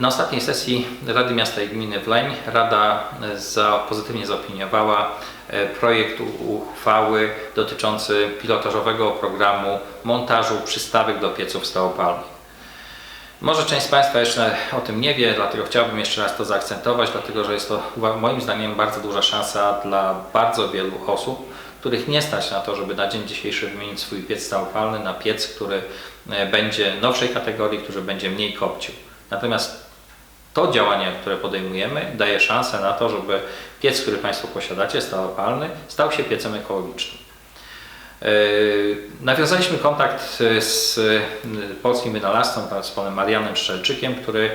Na ostatniej sesji Rady Miasta i Gminy Wleń Rada za, pozytywnie zaopiniowała e, projekt uchwały dotyczący pilotażowego programu montażu przystawek do pieców stałopalnych. Może część z Państwa jeszcze o tym nie wie, dlatego chciałbym jeszcze raz to zaakcentować, dlatego że jest to moim zdaniem bardzo duża szansa dla bardzo wielu osób, których nie stać na to, żeby na dzień dzisiejszy wymienić swój piec stałopalny na piec, który e, będzie nowszej kategorii, który będzie mniej kopcił. Natomiast to działanie, które podejmujemy, daje szansę na to, żeby piec, który Państwo posiadacie, stałopalny, stał się piecem ekologicznym. Yy, Nawiązaliśmy kontakt y, z y, polskim wynalazcą, z panem Marianem Szczelczykiem, który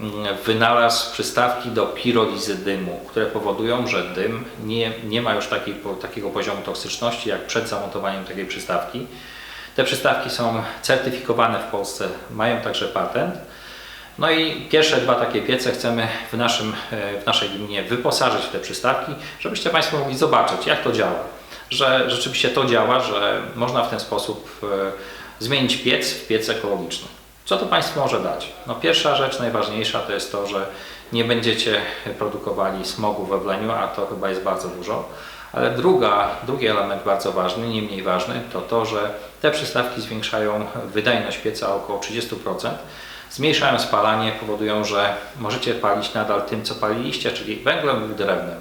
mm, wynalazł przystawki do pirolizy dymu, które powodują, że dym nie, nie ma już takiego poziomu toksyczności jak przed zamontowaniem takiej przystawki. Te przystawki są certyfikowane w Polsce, mają także patent. No i pierwsze dwa takie piece chcemy w, naszym, e, w naszej gminie wyposażyć w te przystawki, żebyście Państwo mogli zobaczyć, jak to działa. Że rzeczywiście to działa, że można w ten sposób e, zmienić piec w piec ekologiczny. Co to Państwu może dać? No pierwsza rzecz, najważniejsza, to jest to, że nie będziecie produkowali smogu we wleniu, a to chyba jest bardzo dużo. Ale druga, drugi element bardzo ważny, nie mniej ważny, to to, że te przystawki zwiększają wydajność pieca o około 30%, zmniejszają spalanie, powodują, że możecie palić nadal tym, co paliliście, czyli węglem lub drewnem.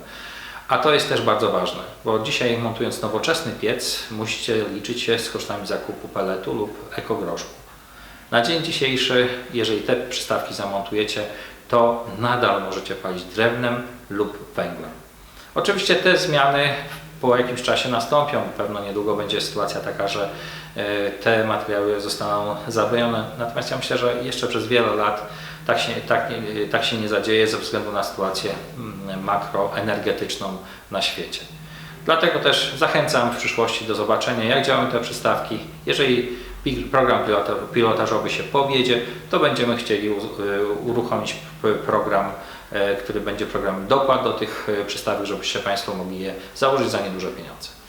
A to jest też bardzo ważne, bo dzisiaj montując nowoczesny piec, musicie liczyć się z kosztami zakupu peletu lub ekogroszku. Na dzień dzisiejszy, jeżeli te przystawki zamontujecie, to nadal możecie palić drewnem lub węglem. Oczywiście te zmiany po jakimś czasie nastąpią. Pewno niedługo będzie sytuacja taka, że e, te materiały zostaną zabronione. Natomiast ja myślę, że jeszcze przez wiele lat tak się, tak, nie- tak się nie zadzieje ze względu na sytuację mm, makroenergetyczną na świecie. Dlatego też zachęcam w przyszłości do zobaczenia, jak działają te przystawki. Jeżeli program pilota- pilotażowy się powiedzie, to będziemy chcieli y, uruchomić program, e, który będzie programem dopłat do tych e, przystawek, żebyście Państwo mogli je założyć za nieduże pieniądze.